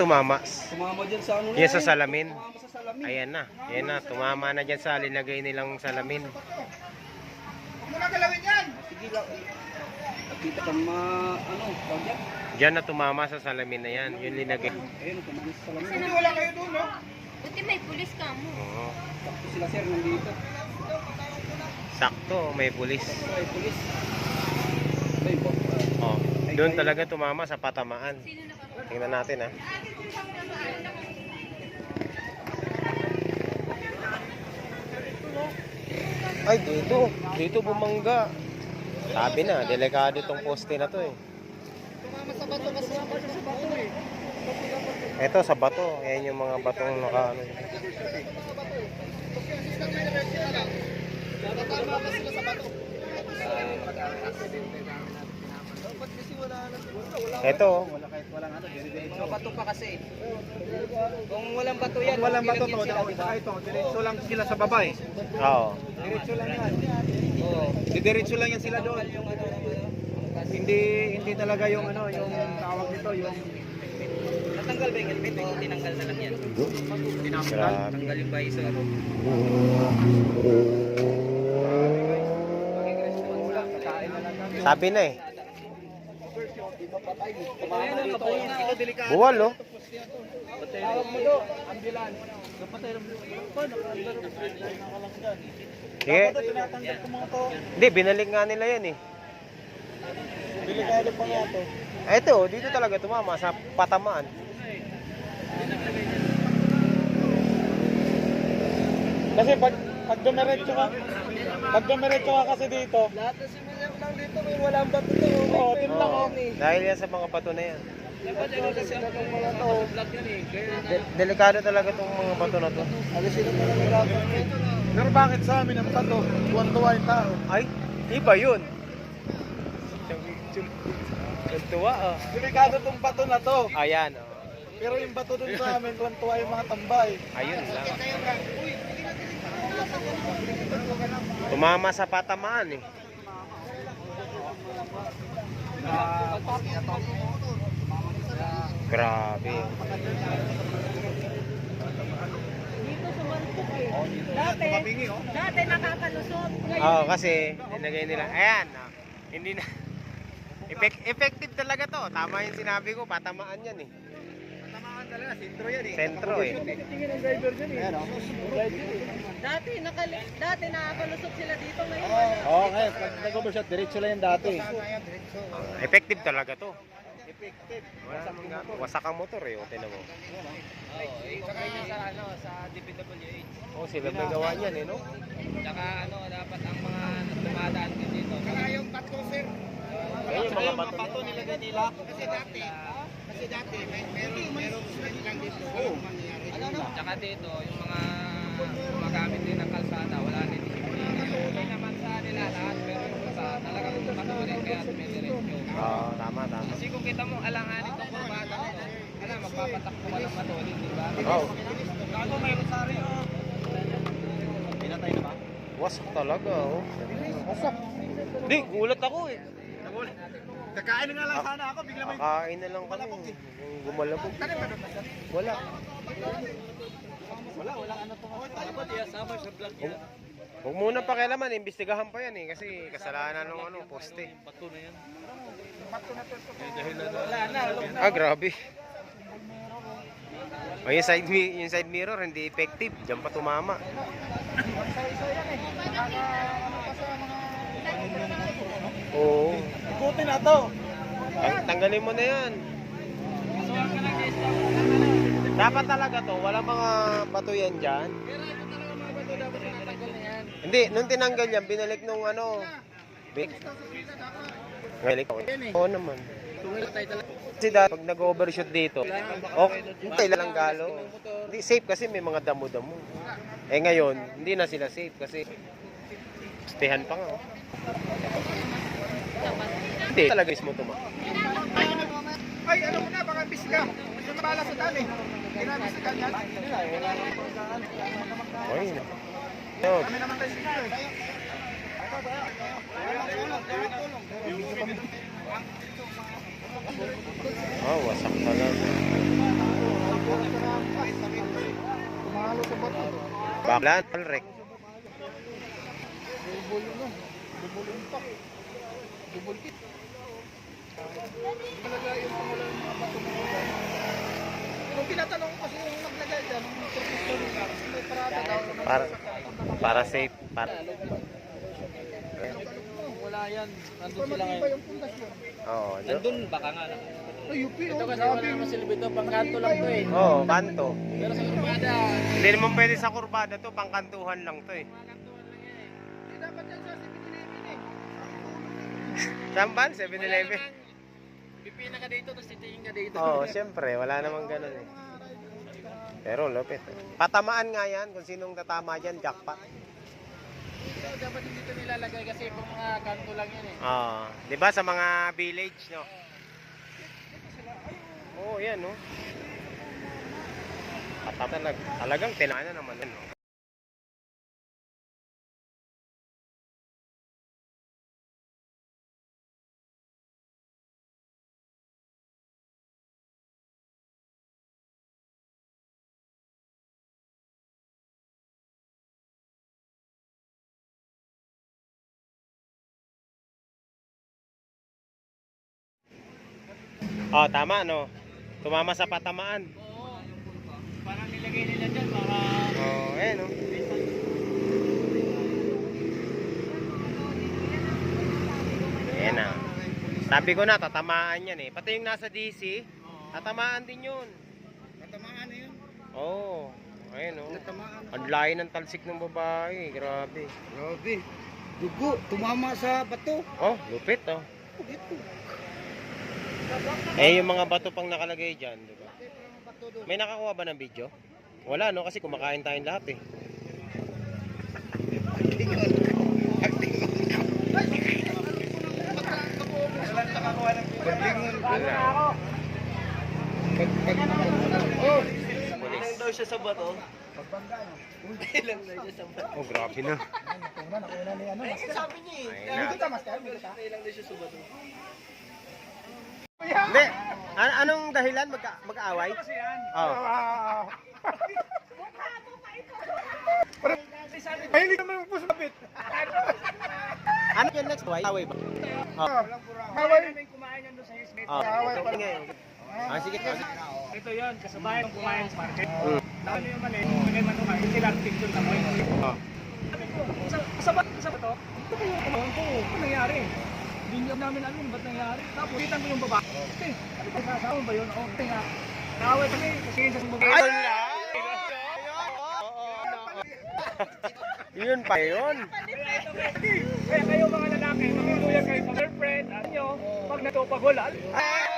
Tumama? Tumama dyan sa ano na Yan sa salamin. Tumama sa salamin. Ayan na. Ayan na. Tumama na dyan sa linagay nilang salamin. Sige lang. Nakita kang ma... Ano? Tawag yan? Diyan na tumama sa salamin na yan. Yung linagay. Ayun, tumama sa salamin. Hindi wala kayo doon, no? Buti may pulis ka mo. Oo. Takbo sila sir nandito. Sakto. May pulis. Ay, pulis. Ay, bak. Oh. Doon talaga tumama sa patamaan. Sino. Tingnan natin ha. Ay, dito. Dito bumangga. Sabi na, delikado tong poste na to eh. Tumama sa bato kasi sa bato eh. Ito sa bato. Ayan yung mga batong naka ano. Tatama ka sila sa bato. Kasi. Ito. Mga bato pa kasi. Kung walang bato yan, Kung walang bato to, ba? saka ito, diretso lang sila sa baba eh. Oo. Diretso lang yan. Oo. Didiretso lang yan sila doon. Ano, ano, kasi Hindi hindi talaga yung ano, yung tawag nito, yung natanggal ba yung helmet o tinanggal na lang yan? tinanggal. Tanggal yung na lang kami. Sabi na eh. Ayun, ang kabuhay na. Ito delikado. Buwal oh. Napatay ng Sige. Hindi, binalik nga nila yan eh. Delikado pa nga to. Ito, oh, dito talaga tumama sa patamaan. Kasi pag pag dumiretso ka, pag dumiretso ka kasi dito, Dito, may walang bato to. Oo, lang Oo. yan eh. Dahil yan sa mga bato na yan. Dapat yun kasi ang mga to. Yan eh. Delikado talaga tong mga bato na to. Alisin yung rapper. Pero bakit sa amin ang bato? Tuwan-tuwa yung tao. Ay, iba yun. Tuwa ah. Delikado tong bato na to. Ayan, oh. Pero yung bato dun sa amin, tuwan-tuwa yung mga tambay. ayun lang. Tumama sa patamaan eh. Grabe. Dito sumalpok eh. Dati, Mabingi oh. dati nakakalusot. Ngayon, Oo, kasi nilagay nila. Ayan, oh. hindi na. Effect, effective talaga to. Tama yung sinabi ko, patamaan yan eh. Talaga, sentro yan eh. Sentro eh. Tingin ang driver dyan eh. Dati, nakal dati nakakalusot sila dito. Ngayon, oh, ngayon, pag nag-overshot, diretso lang yan dati. Effective talaga to. Effective. Wasak ang motor eh, o tinan mo. Saka yun sa ano, sa DPWH. Oh, sila may gawa niyan eh, no? Tsaka ano, dapat ang mga dumadaan din dito. Saka yung bato sir. Kaya yung mga bato nilagay nila. Kasi dati, kasi dati, may meron, meron lang dito. Oo. Ano, ano? Tsaka dito, yung mga gumagamit din ng kalsada, wala din disiplina. Hindi naman sa nila lahat, pero yung sa talagang patuloy kaya dumidiretso. Oo, tama, tama. Kasi kung kita mo alanganin itong kurbada ko, alam, magpapatakbo ka ng patuloy, di ba? Oo. Gago, may rosaryo. Pinatay na ba? Wasak talaga, oh. Wasak. Hindi, gulat ako eh. Kakain na nga lang sana ako, bigla may... Kakain na lang kami. Yung Gumalabog. Wala. Wala, wala ano to. Dapat iasama sa vlog yan. Huwag muna pakialaman, imbestigahan pa yan eh. Kasi kasalanan ng ano, poste. Bato na yan. Wala na. Ah, grabe. O yung side, mi- yung side mirror, hindi effective. Diyan pa tumama. Oo. Ikutin na to. Tang- tanggalin mo na yan. Dapat talaga to, wala mga bato yan dyan. Hindi, nung tinanggal yan, binalik nung ano. Big. Binalik ako. Oo naman. Kasi dati, pag nag-overshoot dito, okay, hintay lang galo. Hindi, safe kasi may mga damo-damo. Eh ngayon, hindi na sila safe kasi stehan pa nga. oh. Hindi. Talaga is mo tuma. Ay, alam mo na, baka bis ka. Gusto na bala sa dali. Grabe sa kanya. Ay, na. Kami naman tayo sa dito eh. Oh, wasak talaga. Kumalo sa bato. Baklan, palrek. Bubulong na. Bubulong pa. Hit. Talaga yung pangulan ng mga bato mo dyan. Kung tinatanong ko kasi yung naglagay dyan, yung professor ka, may parada daw. Para, para safe. Para, Wala yan. Kung matibay yung pundasyon. oo. Nandun baka nga lang. UP, Ito oh, kasi grabe wala yung- naman silbi ito. Pangkanto lang to eh. Oo, kanto. Pero sa kurbada, Hindi naman pwede sa kurbada to, pangkantuhan lang to eh. Hindi dapat yan sa 7-Eleven eh. Ba? 7-Eleven? pipina ka dito, tapos titingin ka dito. Oo, siyempre, wala namang ganun eh. Pero lupit. Patamaan nga yan, kung sinong tatama dyan, jackpot. Ito, dapat hindi ito nilalagay kasi pang mga kanto lang yan eh. Oo. di ba sa mga village, no? Oo, yan, no? Patama talag, talagang tinana naman, no? Oh, tama, no? Tumama sa patamaan. Oo. Parang nilagay nila dyan para... Oh, eh, no? Ayan na. Sabi ko na, tatamaan yan eh. Pati yung nasa DC, tatamaan din yun. Natamaan na yun. Oo. Oh, ayun oh. Natamaan. Ang layo ng talsik ng babae. Grabe. Grabe. Dugo, tumama sa bato. Oh, lupit oh. Dito. Eh, yung mga bato pang nakalagay dyan, di ba? May nakakuha ba ng video? Wala no, kasi kumakain tayong lahat eh. Oh, Pulis. daw siya sa bato. Ilang daw siya sa bato. Oh, grabe na. Ano. master. Sabi niya eh. Ilang daw siya sa bato. Hindi. An- anong dahilan? Magka mag-aaway? Oh. Ay, hindi naman po sabit. Ano yung next? Away? Away ba? Oh. Haway. kumain yan doon sa Hismet. Oh. Away pala. Ngayon. Ah, sige. Oh, sige. Ito yun, kasabayan ng kumain sa market. Mm. Ano yung mali? Kaya man kumain, hindi lang picture na mo. Oh. Sa, sa bato, sa bato, ito ba yung kumain ko? Ano nangyari? Hindi niya namin alam ba't nangyari. Tapos, kita ko yung babae. Eh, ano ba kasama ba yun? Oo, oh, nga. Nakaway kami kasi sa mga Ala! Yun pa yun. Kaya kayo mga lalaki, makiluyan kayo sa girlfriend, ano nyo, pag natupag wala, Ah!